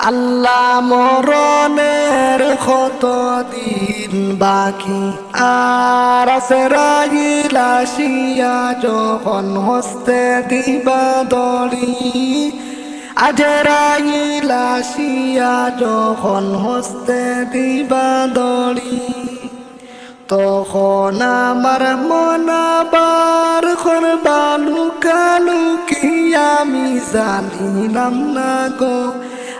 আল্লাহ মরণের কত দিন বাকি? আর আছে রাগিলাসিয়া যখন হস্তে দিবা দড়ি। আজ রাগিলাসিয়া যখন হস্তে দিবা দড়ি। তখন আমার মনাবার করবা লুকালুকি আমি জানিলাম না গো।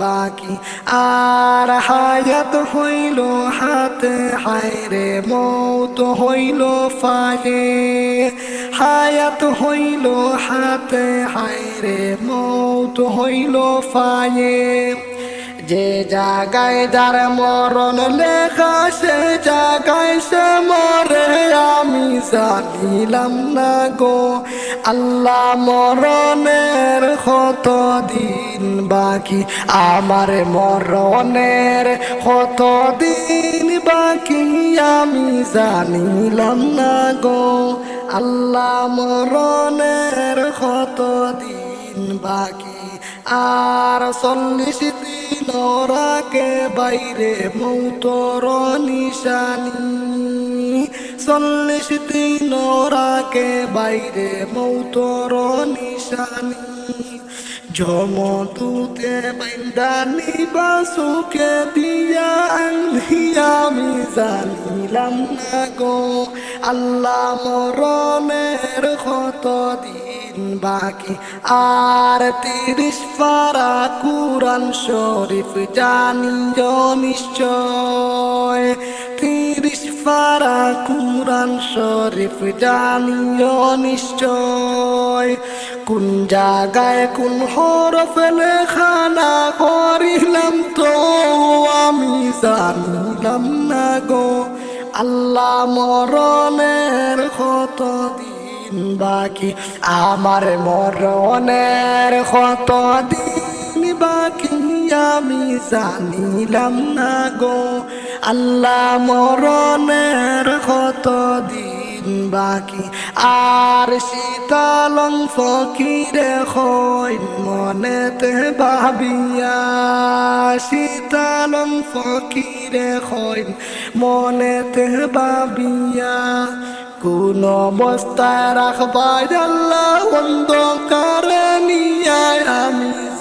বাকি। আর হায়াত হইল হাতে, হায়রে মৌত হইল ফাগে হায়াত হইল হাতে, হায়রে মৌত হইল ফাগে যে জাগায় যার মরণ লেখা, সে জাগায় সে মরে। আমি জানিলাম না গো, আল্লাহ মরণের কত দিন বাকি, আমার মরণের কত দিন বাকি আমি জানিলাম না গো। আল্লাহ মরণের কত দিন বাকি, আর চল্লিশ দিন রাকে বাইরে মৌতর নিশানি। চল্লিশ দিন রাকে বাইরে মৌতর নিশানি। জমতুতে বাইন্দানি বাসুকে দিয়া আংলি আমি জানিলাম না গো। আল্লাহ মরণের কত দিন বাকি। আর তিরিশ পারা কুরান শরীফ জানিও নিশ্চয়। শরীফ জানিও নিশ্চয়। কোন জায়গায় কোন হরফ লেখা না করিলাম তো আমি জানিলাম না গো। আল্লাহ মরণের কত দিন বাকি? আমার মরণের কত দিন বাকি? আমি জানিলাম না গো, আল্লাহ মরণের কত দিন বাকি। আর শীতলং ফকিরে হইন মনেতে ভাবিয়া, শীতলং ফকিরে হইন মনেতে ভাবিয়া। কোন অবস্থায় রাখবাই আল্লাহ অন্ধকারে নিয়ে আমি